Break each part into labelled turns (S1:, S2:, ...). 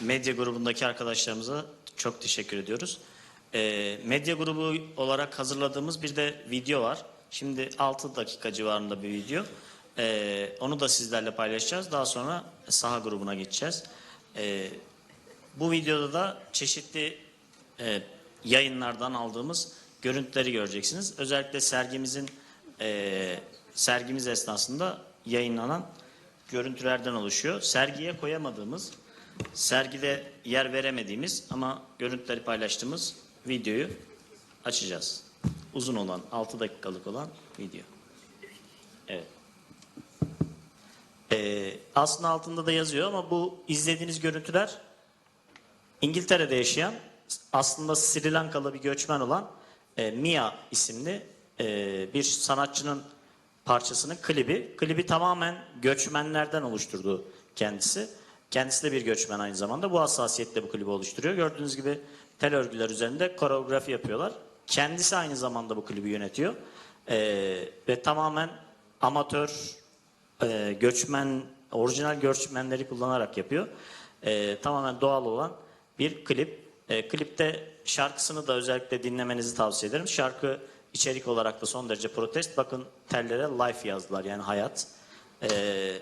S1: medya grubundaki arkadaşlarımıza çok teşekkür ediyoruz. Ee, medya grubu olarak hazırladığımız bir de video var. Şimdi 6 dakika civarında bir video. Ee, onu da sizlerle paylaşacağız. Daha sonra saha grubuna geçeceğiz. Ee, bu videoda da çeşitli e, yayınlardan aldığımız görüntüleri göreceksiniz. Özellikle sergimizin e, sergimiz esnasında yayınlanan görüntülerden oluşuyor. Sergiye koyamadığımız, sergide yer veremediğimiz ama görüntüleri paylaştığımız videoyu açacağız. Uzun olan, 6 dakikalık olan video. Evet. Ee, aslında altında da yazıyor ama bu izlediğiniz görüntüler İngiltere'de yaşayan aslında Sri Lankalı bir göçmen olan e, Mia isimli e, bir sanatçının parçasının klibi. Klibi tamamen göçmenlerden oluşturduğu kendisi. Kendisi de bir göçmen aynı zamanda. Bu hassasiyetle bu klibi oluşturuyor. Gördüğünüz gibi tel örgüler üzerinde koreografi yapıyorlar. Kendisi aynı zamanda bu klibi yönetiyor. E, ve tamamen amatör e, göçmen, orijinal göçmenleri kullanarak yapıyor. E, tamamen doğal olan bir klip. E, klipte şarkısını da özellikle dinlemenizi tavsiye ederim. Şarkı içerik olarak da son derece protest. Bakın tellere life yazdılar yani hayat. E,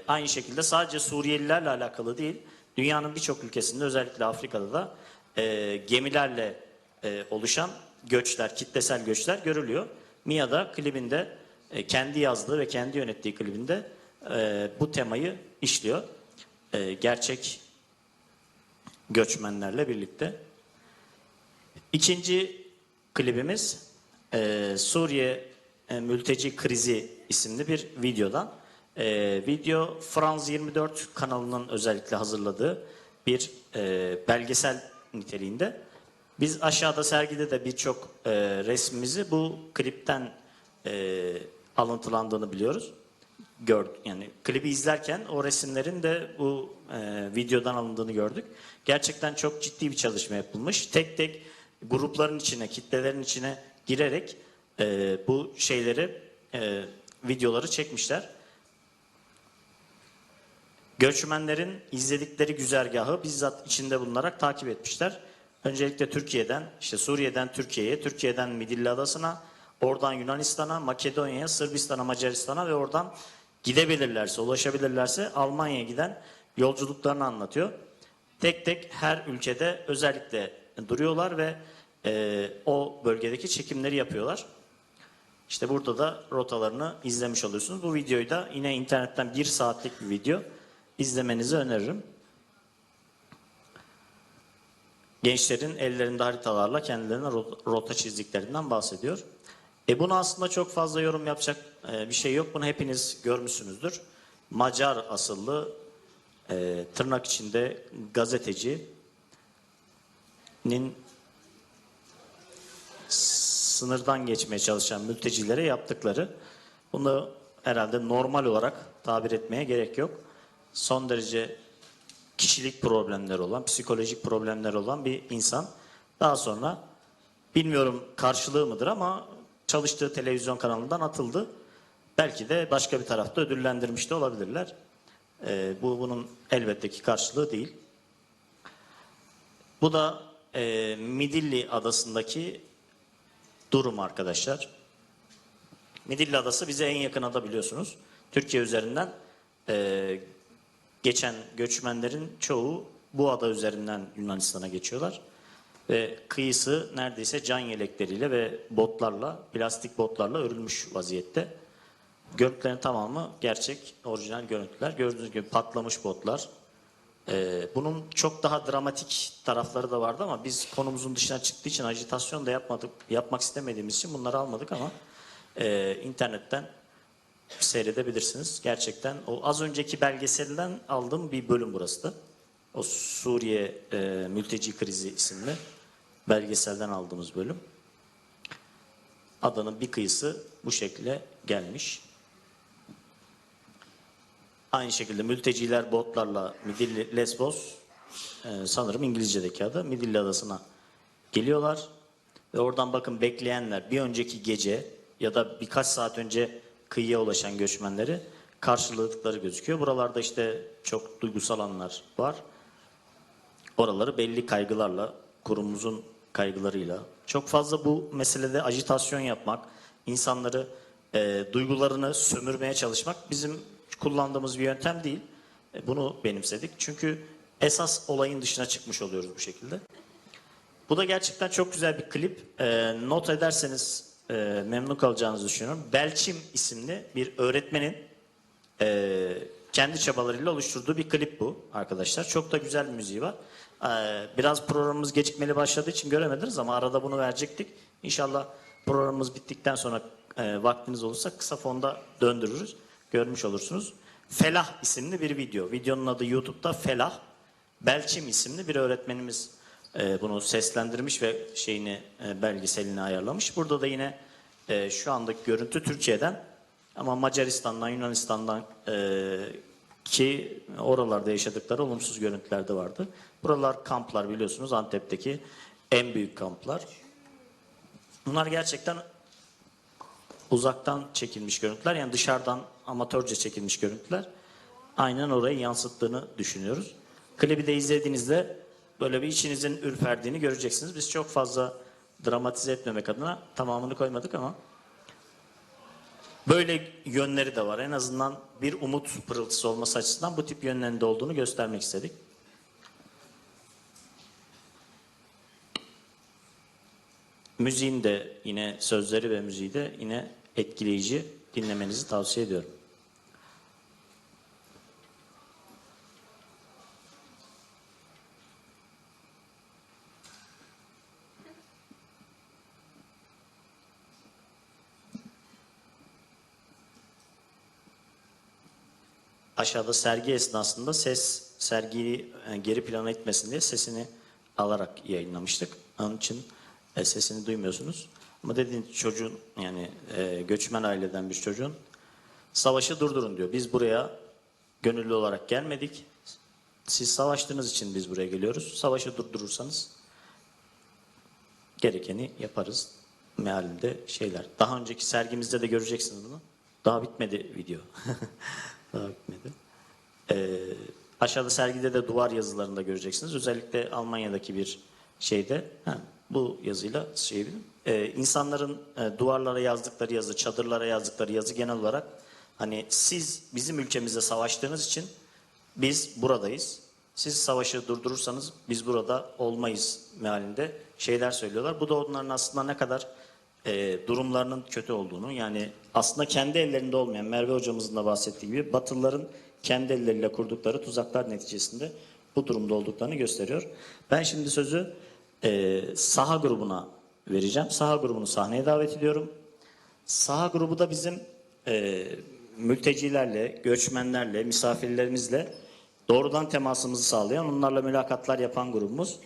S1: aynı şekilde sadece Suriyelilerle alakalı değil, dünyanın birçok ülkesinde özellikle Afrika'da da e, gemilerle e, oluşan göçler, kitlesel göçler görülüyor. Mia da klibinde e, kendi yazdığı ve kendi yönettiği klibinde e, bu temayı işliyor. E, gerçek göçmenlerle birlikte. İkinci klibimiz e, Suriye e, mülteci krizi isimli bir videodan. E, video Franz 24 kanalının özellikle hazırladığı bir e, belgesel niteliğinde. Biz aşağıda sergide de birçok e, resmimizi bu klipten e, alıntılandığını biliyoruz. Gördük yani klibi izlerken o resimlerin de bu e, videodan alındığını gördük. Gerçekten çok ciddi bir çalışma yapılmış. Tek tek grupların içine, kitlelerin içine girerek e, bu şeyleri, e, videoları çekmişler. Göçmenlerin izledikleri güzergahı bizzat içinde bulunarak takip etmişler. Öncelikle Türkiye'den, işte Suriye'den Türkiye'ye, Türkiye'den Midilli Adası'na, oradan Yunanistan'a, Makedonya'ya, Sırbistan'a, Macaristan'a ve oradan gidebilirlerse, ulaşabilirlerse Almanya'ya giden yolculuklarını anlatıyor. Tek tek her ülkede özellikle duruyorlar ve e, o bölgedeki çekimleri yapıyorlar. İşte burada da rotalarını izlemiş oluyorsunuz. Bu videoyu da yine internetten bir saatlik bir video izlemenizi öneririm. Gençlerin ellerinde haritalarla kendilerine ro- rota çizdiklerinden bahsediyor. E bunu aslında çok fazla yorum yapacak e, bir şey yok. Bunu hepiniz görmüşsünüzdür. Macar asıllı e, tırnak içinde gazetecinin sınırdan geçmeye çalışan mültecilere yaptıkları bunu herhalde normal olarak tabir etmeye gerek yok. Son derece kişilik problemleri olan, psikolojik problemleri olan bir insan. Daha sonra bilmiyorum karşılığı mıdır ama çalıştığı televizyon kanalından atıldı. Belki de başka bir tarafta ödüllendirmiş de olabilirler. Ee, bu bunun elbette ki karşılığı değil. Bu da e, Midilli adasındaki durum arkadaşlar. Midilli adası bize en yakın ada biliyorsunuz. Türkiye üzerinden e, geçen göçmenlerin çoğu bu ada üzerinden Yunanistan'a geçiyorlar. Ve kıyısı neredeyse can yelekleriyle ve botlarla, plastik botlarla örülmüş vaziyette. Görüntülerin tamamı gerçek, orijinal görüntüler. Gördüğünüz gibi patlamış botlar. Ee, bunun çok daha dramatik tarafları da vardı ama biz konumuzun dışına çıktığı için ajitasyon da yapmadık, yapmak istemediğimiz için bunları almadık ama e, internetten seyredebilirsiniz. Gerçekten o az önceki belgeselden aldığım bir bölüm burası da. O Suriye e, mülteci krizi isimli belgeselden aldığımız bölüm. Adanın bir kıyısı bu şekilde gelmiş. Aynı şekilde mülteciler botlarla Midilli Lesbos e, sanırım İngilizce'deki adı Midilli Adası'na geliyorlar. Ve oradan bakın bekleyenler bir önceki gece ya da birkaç saat önce kıyıya ulaşan göçmenleri karşıladıkları gözüküyor. Buralarda işte çok duygusal anlar var. oraları belli kaygılarla, kurumumuzun kaygılarıyla çok fazla bu meselede ajitasyon yapmak, insanları e, duygularını sömürmeye çalışmak bizim kullandığımız bir yöntem değil. E, bunu benimsedik. Çünkü esas olayın dışına çıkmış oluyoruz bu şekilde. Bu da gerçekten çok güzel bir klip. E, not ederseniz e, memnun kalacağınızı düşünüyorum. Belçim isimli bir öğretmenin e, kendi çabalarıyla oluşturduğu bir klip bu arkadaşlar. Çok da güzel bir müziği var. E, biraz programımız gecikmeli başladığı için göremediniz ama arada bunu verecektik. İnşallah programımız bittikten sonra e, vaktiniz olursa kısa fonda döndürürüz. Görmüş olursunuz. Felah isimli bir video. Videonun adı YouTube'da Felah. Belçim isimli bir öğretmenimiz e, bunu seslendirmiş ve şeyini e, belgeselini ayarlamış. Burada da yine e, şu andaki görüntü Türkiye'den ama Macaristan'dan, Yunanistan'dan ki oralarda yaşadıkları olumsuz görüntüler de vardı. Buralar kamplar biliyorsunuz Antep'teki en büyük kamplar. Bunlar gerçekten uzaktan çekilmiş görüntüler. Yani dışarıdan amatörce çekilmiş görüntüler. Aynen orayı yansıttığını düşünüyoruz. Klibi de izlediğinizde böyle bir içinizin ürperdiğini göreceksiniz. Biz çok fazla dramatize etmemek adına tamamını koymadık ama böyle yönleri de var. En azından bir umut pırıltısı olması açısından bu tip yönlerinde olduğunu göstermek istedik. Müziğin de yine sözleri ve müziği de yine etkileyici dinlemenizi tavsiye ediyorum. Aşağıda sergi esnasında ses sergiyi e, geri plana itmesin diye sesini alarak yayınlamıştık. Onun için e, sesini duymuyorsunuz. Ama dediğin çocuğun yani e, göçmen aileden bir çocuğun savaşı durdurun diyor. Biz buraya gönüllü olarak gelmedik. Siz savaştığınız için biz buraya geliyoruz. Savaşı durdurursanız gerekeni yaparız mealinde şeyler. Daha önceki sergimizde de göreceksiniz bunu. Daha bitmedi video. Daha. Ee, aşağıda sergide de duvar yazılarını da göreceksiniz. Özellikle Almanya'daki bir şeyde ha, bu yazıyla şey ee, insanların e, duvarlara yazdıkları yazı, çadırlara yazdıkları yazı genel olarak hani siz bizim ülkemizde savaştığınız için biz buradayız. Siz savaşı durdurursanız biz burada olmayız mealinde şeyler söylüyorlar. Bu da onların aslında ne kadar e, durumlarının kötü olduğunu yani aslında kendi ellerinde olmayan Merve hocamızın da bahsettiği gibi Batılıların kendi elleriyle kurdukları tuzaklar neticesinde bu durumda olduklarını gösteriyor. Ben şimdi sözü e, saha grubuna vereceğim. Saha grubunu sahneye davet ediyorum. Saha grubu da bizim e, mültecilerle, göçmenlerle, misafirlerimizle doğrudan temasımızı sağlayan, onlarla mülakatlar yapan grubumuz.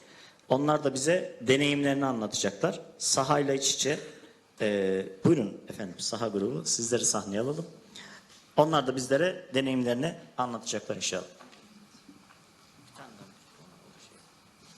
S1: Onlar da bize deneyimlerini anlatacaklar. Sahayla iç içe. E, buyurun efendim saha grubu sizleri sahneye alalım. Onlar da bizlere deneyimlerini anlatacaklar inşallah.